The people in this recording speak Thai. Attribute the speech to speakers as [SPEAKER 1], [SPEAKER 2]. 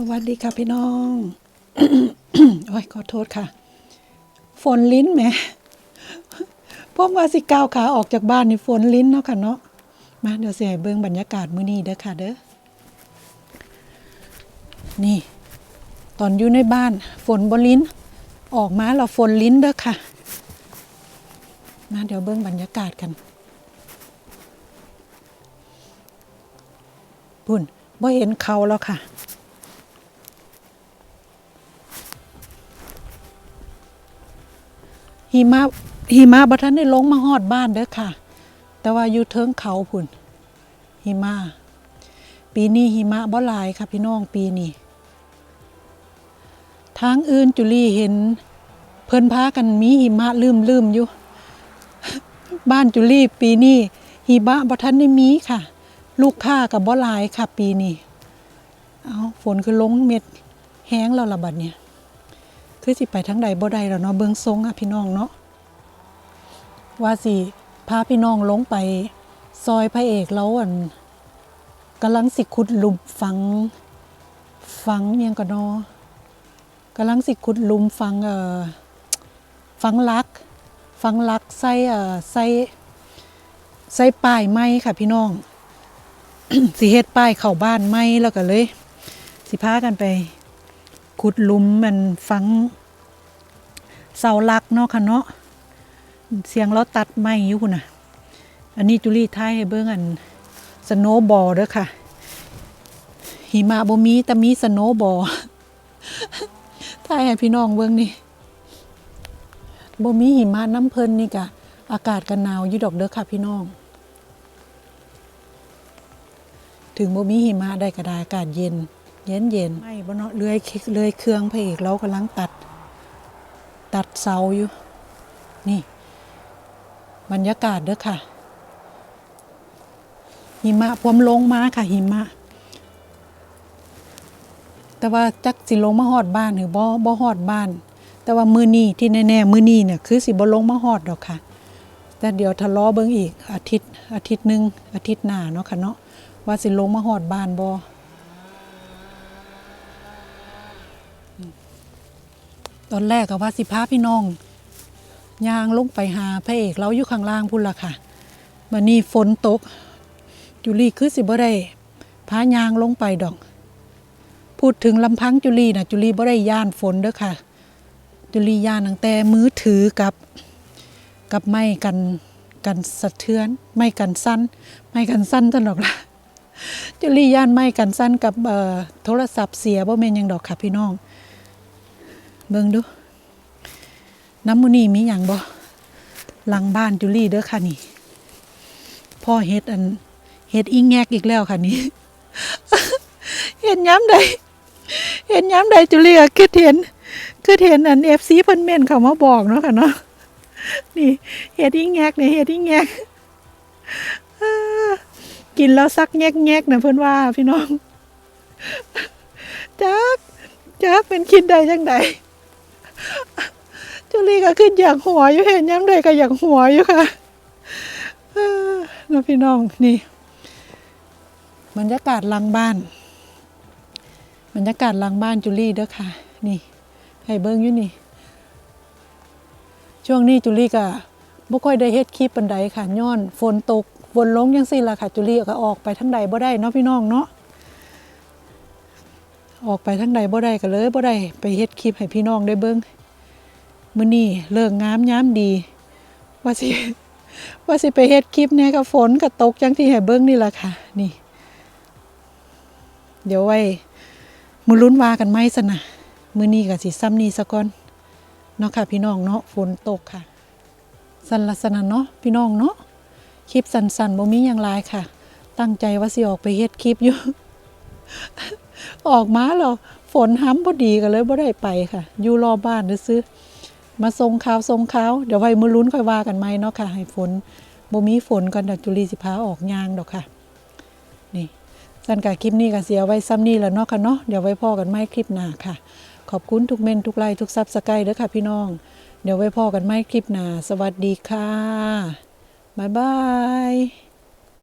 [SPEAKER 1] สวัสดีค่ะพี่น้องโอ้ยขอโทษค่ะ ฝนลิ้นแหมพวกว่าสิก้าวขาออกจากบ้านนี่ฝนลิ้นเนาะค่ะเนาะมาเดี๋ยวเสียเบิ่งบรรยากาศมื้อนี้เด้อค่ะเด้อนี่ ตอนอยู่ในบ้าน ฝนบ่ลิ้น ออกมาแล้วฝนลิ้นเด้อค่ะ มาเดี๋ยวเบิ่งบรรยากาศกันพุ่นบ่เห็นเขาแล้วค่ะ หิมะหิมะบ่ทันได้ลงมาฮอดบ้านเด้อค่ะ แต่ว่าอยู่เทิงเขาพุ่นหิมะปีนี้หิมะบ่หลายค่ะพี่น้องปีนี้ทางอื่นจุลีเห็น เพิ่นพากันมีหิมะลืมๆอยู่ บ้านจุลีปีนี้หิมะบ่ทันได้มีค่ะ ลูกค้ากับบ่หลายค่ะ ปีนี้เอาฝนคือลงเม็ดแห้งแล้วละบัดเนี่ย คือสิไปทั้งใดบ่ได้แล้วเนาะเบิ่งทรงอะพี่น้องเนาะว่าสิพาพี่น้องลงไป ซอยพระเอกแล้วอันกำลังสิขุดหลุมฝังฝังยังก็นาะกำลังสิขุดหลุมฝังเอ่อฝังลักฝังลักใส่เอ่อใส่ใส่ป้ายไม้ค่ะพี่น้องสิเฮ็ดป้ายเข้าบ้านไม้แล้วก็เลย สิพากันไป ขุดลุมมันฝังเสาหลักเนาะค่ะเนาะเสียงเราตัดไม้อยู่พุ่นน่ะอันนี้จุลี่ท้ายให้เบิ่งอันสโนบอลเด้อค่ะ หิมะบ่มีแต่มีสโนบอลท้ายให้พี่น้องเบิ่งนี่บ่มีหิมะน้ำเพิ่นนี่กะอากาศก็หนาวอยู่ดอกเด้อค่ะพี่น้อง ถึงบ่มีหิมะได้ก็ได้อากาศเย็น เย็นเย็นไม่บ่เนาะเลื่อยเลื่อยเครื่องพระเอกเรากำลังตัด ตัดเสาอยู่ นี่ บรรยากาศเด้อค่ะ หิมะพรมลงมาค่ะ หิมะ แต่ว่าจักสิลงมาฮอดบ้านหรือบ่บ่ฮอดบ้าน แต่ว่ามือนี้ที่แน่ๆมือนี้เนี่ยคือสิบ่ลงมาฮอดดอกค่ะแต่เดี๋ยวทะเลาะเบิ่งอีกอาทิตย์อาทิตย์หนึงอาทิตย์หน้าเนาะค่ะเนาะว่าสิลงมาฮอดบ้านบ่ ตอนแรกก็ว่าสิพาพี่น้องยางลงไปหาพระเอกเราอยู่ข้างล่างพุ่นละค่ะวันนี้ฝนตกจุลีคือสิบ่ได้พายางลงไปดอก พูดถึงลำพังจุลีนะจุลีบ่ได้ย่านฝนเด้อค่ะ จุลีย่านตั้งแต่มือถือกับ กับไม้กันกันสะเทือน ไม้กันสั้น ไม้กันสั้นตลอดละจุลีย่านไม้กันสั้นกับโทรศัพท์เสียบ่แม่นยังดอกค่ะพี่น้อง เบิ่งดู น้ำมูนี่มีอย่างบ่หลังบ้านจุลี่เด้อค่ะนี่พ่อเฮ็ดอันเฮ็ดอีแงกอีกแล้วค่ะนี่เห็นย้ำใดเห็นย้ำใดจุลี่ก็คือเห็นคือเห็นอันเอฟซีเพิ่นเม่นเขามาบอกเนาะค่ะเนาะนี่เฮ็ดอีแงกเนี่ยเฮ็ดอีแงกกินแล้วซักแงกแงกนะเพิ่นว่าพี่น้องจักจักเป็นคิดใดจังใด ลีก็ขึ้นอย่ากหัวอยู่เห็นย้ำใดก็อย่ากหัวอยู่ค่ะน้องพี่น้องนี่บรรยากาศลังบ้าน บรรยากาศลังบ้านจุลี่เด้อค่ะ นี่ให้เบิ้งอยู่นี่ ช่วงนี้จุลี่ก็บ่ค่อยได้เฮ็ดคลิปปันใดค่ะย้อนฝนตกฝนลงจังซี่ล่ะค่ะจุลี่ก็ออกไปทั้งใดบ่ได้เนาะพี่น้องเนาะออกไปทั้งใดบ่ได้ก็เลยบ่ได้ไปเฮ็ดคลิปให้พี่น้องได้เบิ่ง มื้อนี้เลิกงามยามดี ว่าสิว่าสิไปเฮ็ดคลิปเนี่ยก็ฝนก็ตกจังที่ให้เบิ่งนี่ล่ะค่ะ นี่ เดี๋ยวไว้มือลุ้นวากันไหมซะนะมือนี้ก็สิซ้ำนี้ซะก่อนเนาะค่ะ พี่น้องเนาะฝนตกค่ะ สันลักษณะเนาะพี่น้องเนาะคลิปสั้นๆบ่มีหยังหลายค่ะ ตั้งใจว่าสิออกไปเฮ็ดคลิปอยู่ ออกมาแล้วฝนห้ำพอดีก็เลยบ่ได้ไปค่ะ อยู่รอบบ้านซื้อ มาส่งข่าวส่งข่าวเดี๋ยวไว้มือลุ้นค่อยว่ากันไหมเนาะค่ะให้ฝนบ่มีฝนก่อนดี๋ยวจุลีสิพาออกยางดอกค่ะ นี่สั้นกะคลิปนี้ก็เสียไว้ซ้ำนี่แล้วเนาะค่ะเนาะเดี๋ยวไว้พ่อกันไหมคลิปหน้าค่ะ ขอบคุณทุกเมนทุกไลค์ทุกซับสไครต์เด้อค่ะพี่น้อง เดี๋ยวไว้พ่อกันไหมคลิปหน้าสวัสดีค่ะบ๊ายบาย